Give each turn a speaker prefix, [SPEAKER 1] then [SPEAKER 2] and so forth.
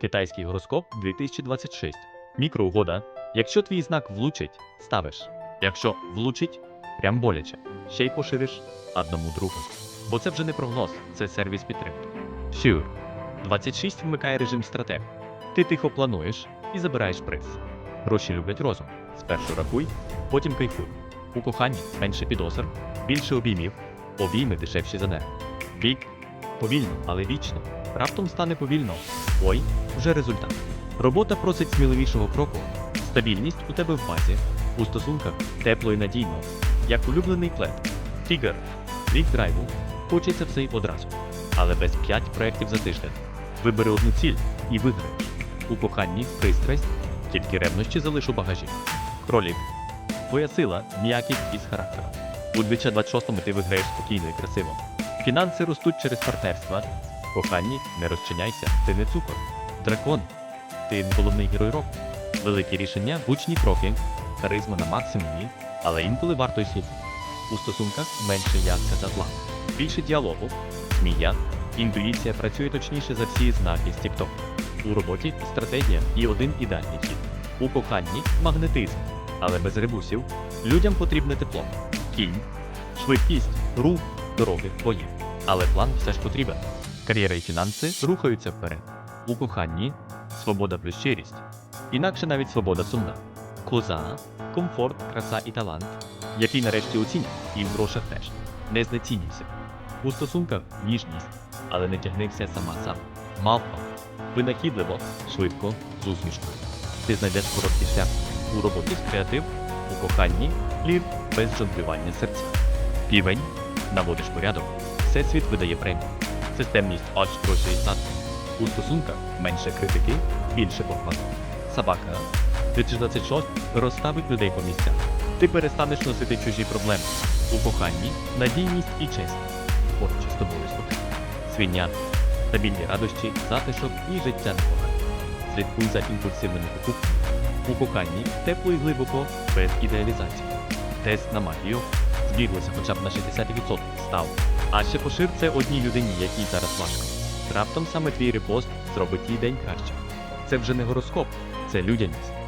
[SPEAKER 1] Китайський гороскоп 2026. Мікроугода. Якщо твій знак влучить, ставиш. Якщо влучить, прям боляче. Ще й пошириш одному другу. Бо це вже не прогноз, це сервіс підтримки. Sure. 26 вмикає режим стратег. Ти тихо плануєш і забираєш приз. Гроші люблять розум. Спершу рахуй, потім кайфуй. У коханні менше підозр, більше обіймів, обійми дешевші за нерв. Бік повільно, але вічно. Раптом стане повільно. Ой, вже результат. Робота просить сміливішого кроку. Стабільність у тебе в базі. У стосунках тепло і надійно, як улюблений плед. Тігр. Рік драйву. Хочеться все й одразу. Але без п'ять проєктів за тиждень. Вибери одну ціль і виграєш. У коханні пристрасть, тільки ревнощі залиш у багажі. Кролік. Твоя сила м'якість із характером. У 2026-му ти виграєш спокійно і красиво. Фінанси ростуть через партнерства. Коханні не розчиняйся, ти не цукор. Дракон. Ти головний герой року. Великі рішення, гучні кроки, харизма на максимумі, але інколи варто й слуху. У стосунках менше я це за зла. Більше діалогу, змія, інтуїція працює точніше за всі знаки з TikTok. У роботі стратегія і один ідеальний хід. У коханні магнетизм, але без ребусів. Людям потрібне тепло. Кінь, швидкість, рух, дороги твої. Але план все ж потрібен. Кар'єра і фінанси рухаються вперед. У коханні свобода плюс щирість. Інакше навіть свобода сумна. Коза, комфорт, краса і талант, який нарешті оцінять, і в грошах теж. Не знецінюйся. У стосунках ніжність, але не тягнися сама сам. Мавпа. Винахідливо, швидко, з усмішкою. Ти знайдеш короткий шлях. У роботі з креатив, у коханні, лір без жонглювання серця. Півень, наводиш порядок, всесвіт видає премію. Системність грошей статку. У стосунках менше критики, більше похвали. Собака. 2026 розставить людей по місцях. Ти перестанеш носити чужі проблеми. У коханні надійність і честь. Поруч із тобою слухай. Свиня. Стабільні радощі, затишок і життя непогане. Слідкуй за імпульсивними покупками. У коханні тепло і глибоко, без ідеалізації. Тест на магію збіглося хоча б на 60% став. А ще пошир це одній людині, якій зараз важко. Раптом саме твій репост зробить їй день краще. Це вже не гороскоп, це людяність.